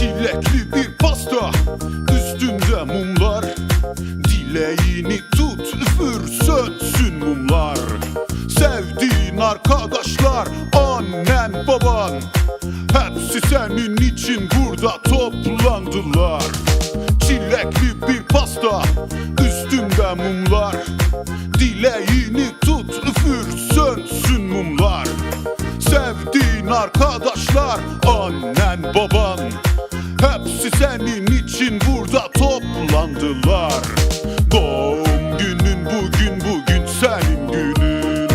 Çilekli bir pasta. Üstünde mumlar. Dileğini tut üfür sönsün mumlar. Sevdiğin arkadaşlar Annen baban. Hepsi senin için burada toplandılar. Çilekli bir pasta. Üstünde mumlar. Dileğini tut üfür sönsün mumlar. Sevdiğin arkadaşlar Annen baban Hepsi senin için burada toplandılar. Doğum günün bugün bugün senin günün.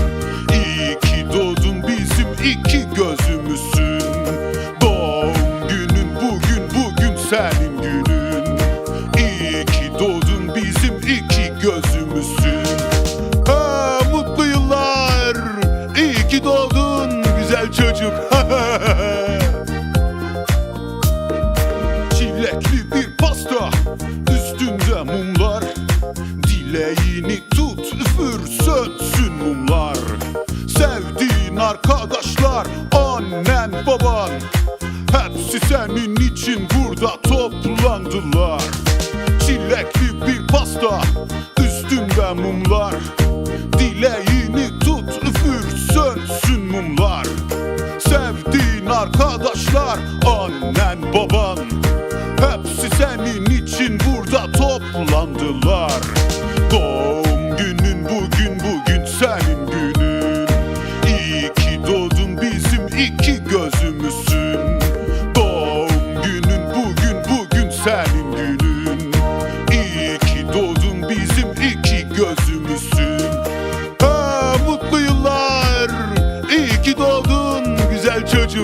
İyi ki doğdun bizim iki gözümüzsün Doğum günün bugün bugün senin günün. İyi ki doğdun bizim iki gözümüzsün Ha, mutlu yıllar. İyi ki doğdun güzel çocuk Çilekli bir pasta. Üstünde mumlar. Dileğini tut üfür sönsün mumlar. Sevdiğin arkadaşlar Annen baban. Hepsi senin için burada toplandılar. Çilekli bir pasta. Üstünde mumlar. Dileğini tut üfür sönsün mumlar. Sevdiğin arkadaşlar Annen baban senin için burada toplandılar. Doğum günün bugün bugün senin günün. İyi ki doğdun bizim iki gözümüzsün Doğum günün bugün bugün senin günün. İyi ki doğdun bizim iki gözümüzsün Ha mutlu yıllar. İyi ki doğdun güzel çocuk.